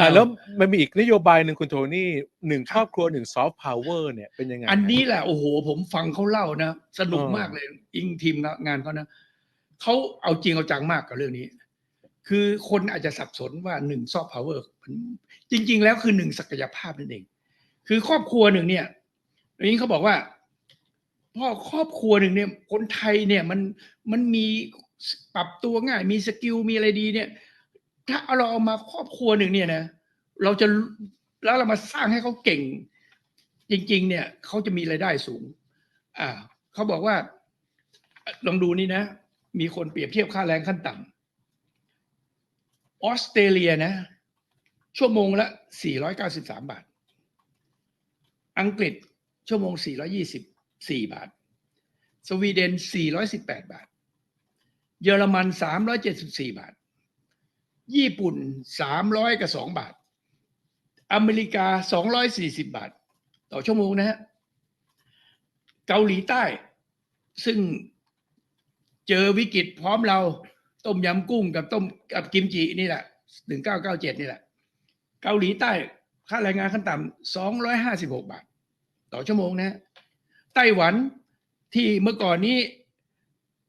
อ่าแล้วมันมีอีกนโยบายหนึ่งคุณโทนี่หนึ่งครอบครัวหนึ่งซอฟต์พาวเวอร์เนี่ยเป็นยังไงอันนี้แหละโอ้โห ผมฟังเขาเล่านะสนุกเออมากเลยอิงทีมงานเขานะเขาเอาจริงเอาจังมากกับเรื่องนี้ คือคนอาจจะสับสนว่าหนึ่งซอฟต์พาวเวอร์จริง ๆ แล้วคือหนึ่งศักยภาพนั่นเอง คือครอบครัวหนึ่งเนี่ยอันนี้เขาบอกว่าพ่อครอบครัวหนึ่งเนี่ยคนไทยเนี่ยมันมันมีปรับตัวง่ายมีสกิลมีอะไรดีเนี่ย ถ้าเราเอามาครอบครัวหนึ่งเนี่ยนะเราจะแล้วเรามาสร้างให้เขาเก่ง จริง ๆ เนี่ยเขาจะมีรายได้สูง อ่าเขาบอกว่า ลองดูนี่นะ มีคนเปรียบเทียบค่าแรงขั้นต่ำออสเตรเลียนะ ชั่วโมงละ 493 บาท อังกฤษชั่วโมง 424 บาท สวีเดน 418 บาท เยอรมัน 374 บาท ญี่ปุ่น300กับ2บาท อเมริกา240บาท ต่อชั่วโมงนะฮะ เกาหลีใต้ ซึ่งเจอวิกฤตพร้อมเราต้มยำกุ้งกับต้มกับกิมจินี่แหละ1997นี่แหละ เกาหลีใต้ ค่าแรงงานขั้นต่ำ256บาท ต่อชั่วโมงนะฮะไต้หวันที่เมื่อก่อนนี้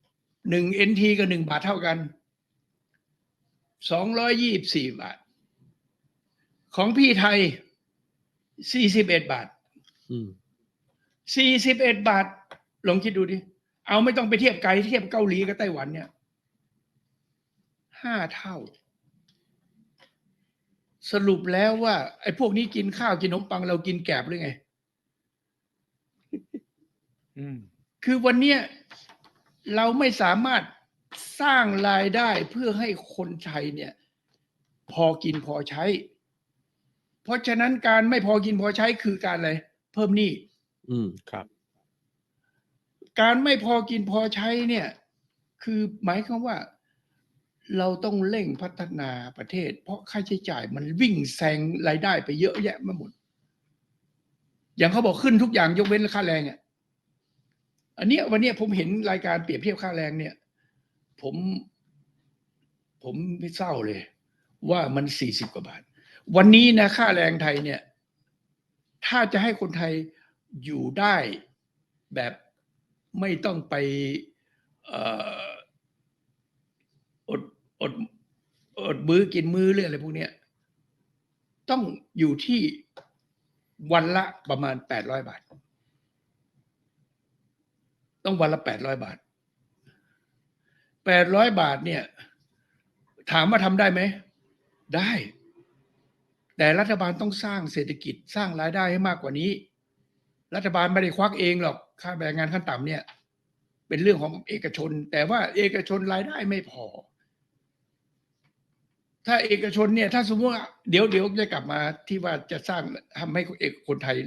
1 NT กับ1บาทเท่ากัน 224บาท ของพี่ไทย41บาทอืม41บาท ลองคิดดูดิ เอาไม่ต้องไปเทียบไกลเทียบเกาหลีกับไต้หวันเนี่ยห้าเท่า สรุปแล้วว่า ไอ้พวกนี้กินข้าวกินขนมปังเรากินแกบหรือไงอืมคือวันเนี้ยเราไม่สามารถ สร้างรายได้เพื่อให้คนไทยเนี่ย พอกินพอใช้ เพราะฉะนั้นการไม่พอกินพอใช้คือการอะไรเพิ่มหนี้อืมครับ การไม่พอกินพอใช้เนี่ย คือหมายความว่า เราต้องเร่งพัฒนาประเทศ เพราะค่าใช้จ่ายมันวิ่งแซงรายได้ไปเยอะแยะมาหมด อย่างเขาบอกขึ้นทุกอย่างยกเว้นค่าแรงอะอันเนี้ยวันเนี้ยผมเห็นรายการเปรียบเทียบค่าแรงเนี่ย ผม ผมไม่เศร้าเลย ว่ามันสี่สิบกว่าบาท วันนี้นะค่าแรงไทยเนี่ย ถ้าจะให้คนไทยอยู่ได้แบบไม่ต้องไปอดอดอดมื้อกินมื้อเรื่องอะไรพวกนี้ต้องอยู่ที่วันละประมาณแปดร้อยบาท ต้องวันละแปดร้อยบาท แปดร้อยบาทเนี่ย ถามว่าทำได้ไหม ได้ แต่รัฐบาลต้องสร้างเศรษฐกิจสร้างรายได้ให้มากกว่านี้ รัฐบาลไม่ได้ควักเองหรอก ค่าแรงงานขั้นต่ำเนี่ย เป็นเรื่องของเอกชน แต่ว่าเอกชนรายได้ไม่พอ ถ้าเอกชนเนี่ย ถ้าสมมติว่าเดี๋ยวเดี๋ยวจะกลับมาที่ว่าจะสร้างทำให้เอกคนไทย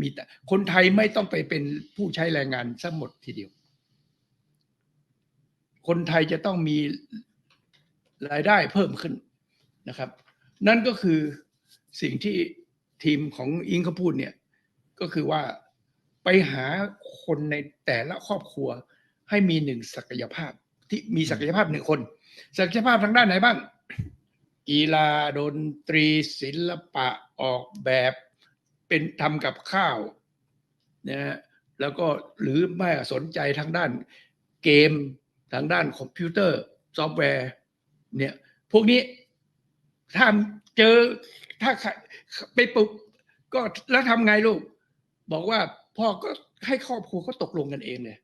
มีแต่คนไทยไม่ต้องไปเป็นผู้ใช้แรงงานซะหมดทีเดียว คนไทยจะต้องมีรายได้เพิ่มขึ้นนะครับ นั่นก็คือสิ่งที่ทีมของอิงเขาพูดเนี่ยก็คือว่าไปหาคนในแต่ละครอบครัวให้มีหนึ่งศักยภาพที่มีศักยภาพหนึ่งคน ศักยภาพทางด้านไหนบ้าง กีฬาดนตรีศิลปะออกแบบเป็นทำกับข้าวนะฮะแล้วก็หรือไม่สนใจทางด้านเกม ทางด้านคอมพิวเตอร์ซอฟต์แวร์เนี่ยพวกนี้ถ้าเจอถ้าใครไปปลุกก็แล้วทำไงลูก บอกว่าพ่อก็ให้ครอบครัวเขาตกลงกันเองเลย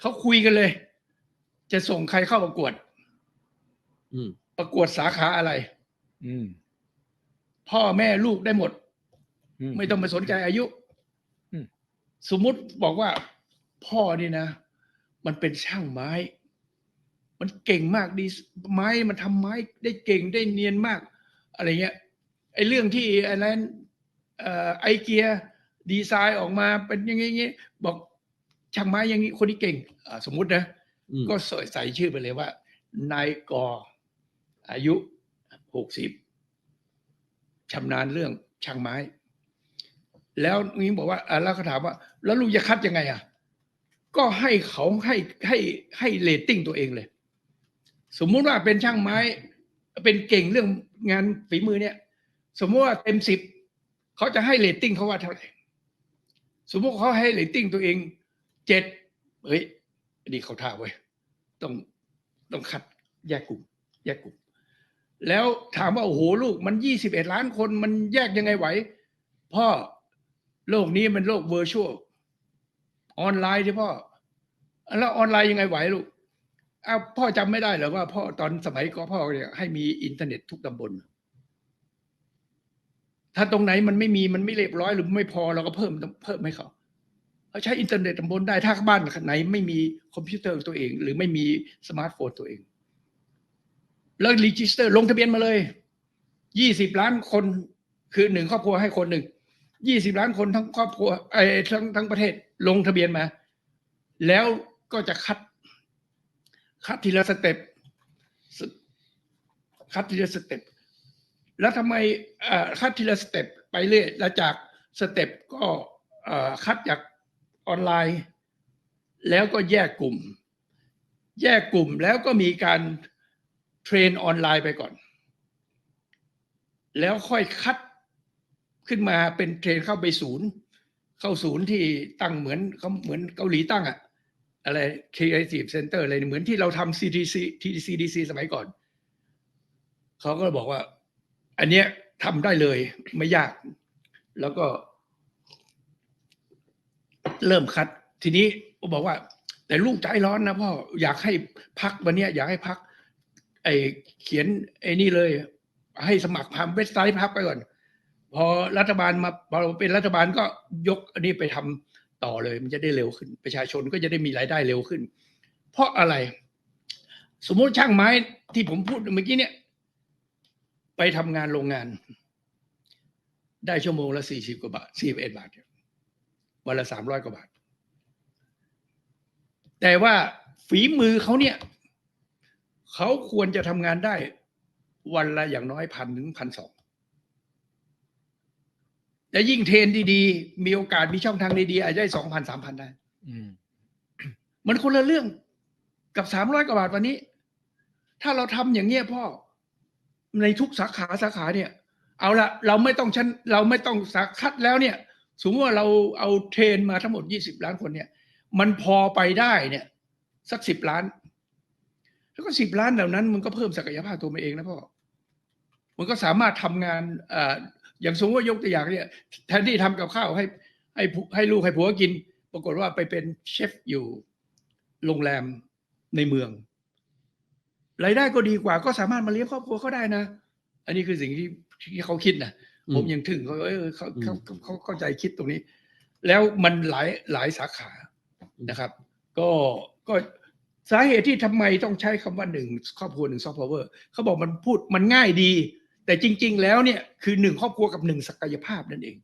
เขาคุยกันเลย จะส่งใครเข้าประกวดอืมประกวดสาขาอะไรอืมพ่อแม่ลูกได้หมดอืมไม่ต้องไปสนใจอายุอืมสมมุติบอกว่า พ่อนี่นะ มันเป็นช่างไม้ มันเก่งมากดีไม้มันทำไม้ได้เก่งได้เนียนมาก อะไรเงี้ยไอ้เรื่องที่ไอ้นั้นเอ่อไอเกียดีไซน์ออกมาเป็นอย่างงี้อย่างงี้บอกช่างไม้อย่างงี้คนที่เก่งอ่าสมมุตินะอืมก็ใส่ใส่ชื่อไปเลยว่านายกออายุหกสิบชำนาญเรื่องช่างไม้ แล้วนี้บอกว่าอะแล้วเขาถามว่า แล้วลูกจะคัดยังไงอะ ก็ให้เขาให้ให้ให้เรตติ้งตัวเองเลย สมมุติว่าเป็นช่างไม้ เป็นเก่งเรื่องงานฝีมือเนี่ย สมมติว่าเต็มสิบเขาจะให้เรตติ้งเขาว่าเท่าไหร่สมมติเขาให้เรตติ้งตัวเองเจ็ดเฮ้ยอันนี้เขาท่าเว้ต้องต้องคัดแยกกลุ่ม แยกกลุ่ม แล้วถามว่าโอ้โหลูกมันยี่สิบเอ็ดล้านคนมันแยกยังไงไหว พ่อโลกนี้มันโลกเวอร์ชวลออนไลน์ที่พ่อแล้วออนไลน์ยังไงไหวลูก อ้าวพ่อจำไม่ได้เหรอว่าพ่อตอนสมัยก็พ่อเนี่ยให้มีอินเทอร์เน็ตทุกตำบล ถ้าตรงไหนมันไม่มีมันไม่เรียบร้อยหรือไม่พอเราก็เพิ่มเพิ่มให้เขาเขาใช้อินเทอร์เน็ตตำบลได้ถ้าบ้านไหน ไม่มีคอมพิวเตอร์ตัวเอง หรือไม่มีสมาร์ทโฟนตัวเองแล้วรีจิสเตอร์ ลงทะเบียนมาเลยยี่สิบล้านคนคือหนึ่งครอบครัวให้คนหนึ่งยี่สิบล้านคนทั้งครอบครัวไอ้ทั้งทั้งประเทศลงทะเบียนมา แล้วก็จะคัด คัดทีละสเต็ปคัดทีละสเต็ปแล้วทำไมคัดทีละสเต็ปไปเรื่อยแล้วจากสเต็ปก็คัดจากออนไลน์ แล้วก็แยกกลุ่ม แยกกลุ่มแล้วก็มีการเทรนออนไลน์ไปก่อน แล้วค่อยคัดขึ้นมาเป็นเทรนเข้าไปศูนย์ เข้าศูนย์ที่ตั้งเหมือนเขาเหมือนเกาหลีตั้งอะ อะไร Creative Center อะไรเหมือนที่เราทำ CDC CDC สมัยก่อน เขาก็บอกว่า อันเนี้ยทำได้เลยไม่ยาก แล้วก็ เริ่มคัด ทีนี้บอกว่า แต่ลูกใจร้อนนะพ่ออยากให้พักวันเนี้ยอยากให้พัก ไอเขียนไอนี่เลย ให้สมัครทำเว็บไซต์พักไปก่อน พอรัฐบาลมาพอเป็นรัฐบาลก็ยกอันนี้ไปทำ ต่อเลย มันจะได้เร็วขึ้น ประชาชนก็จะได้มีรายได้เร็วขึ้น เพราะอะไร สมมติช่างไม้ที่ผมพูดเมื่อกี้เนี่ย ไปทำงานโรงงาน ได้ชั่วโมงละสี่สิบกว่าบาทสี่บเอ็ดบาทเดียวันละสามร้อยกว่าบาท แต่ว่าฝีมือเขาเนี่ยเขาควรจะทำงานได้ วันละอย่างน้อยพันถึงพันสอง และยิ่งเทรนดีๆ มีโอกาสมีช่องทางดีๆอาจจะได้สองพันสามพันได้อืมมันคนละเรื่องกับสามร้อยกว่าบาทวันนี้ ถ้าเราทำอย่างเงี้ยพ่อ ในทุกสาขาสาขาเนี่ย เอาละเราไม่ต้องชั้นเราไม่ต้องสาคัดแล้วเนี่ย สมมติว่าเราเอาเทรนมาทั้งหมดยี่สิบล้านคนเนี่ย มันพอไปได้เนี่ย สักสิบล้าน แล้วก็สิบล้านเหล่านั้น มันก็เพิ่มศักยภาพตัวมันเองนะพ่อมันก็สามารถทำงานเอ่ออย่างสมมติว่ายกตัวอย่างเนี่ยแทนที่ทำกับข้าวให้ให้ผู้ให้ลูกให้ผัวกิน ปรากฏว่าไปเป็นเชฟอยู่โรงแรมในเมืองรายได้ก็ดีกว่า ก็สามารถมาเลี้ยงครอบครัวเขาได้นะ อันนี้คือสิ่งที่ที่เขาคิดนะอืมผมยังถึงเขาเออเขาเขาอืมเขาเขาเข้าใจคิดตรงนี้ แล้วมันหลายหลายสาขานะครับ ก็ก็สาเหตุที่ทำไมต้องใช้คำว่าหนึ่งครอบครัวหนึ่งซอฟต์พาวเวอร์เขาบอกมันพูดมันง่ายดี แต่จริง ๆ แล้วเนี่ยคือหนึ่งครอบครัวกับหนึ่งศักยภาพนั่นเอง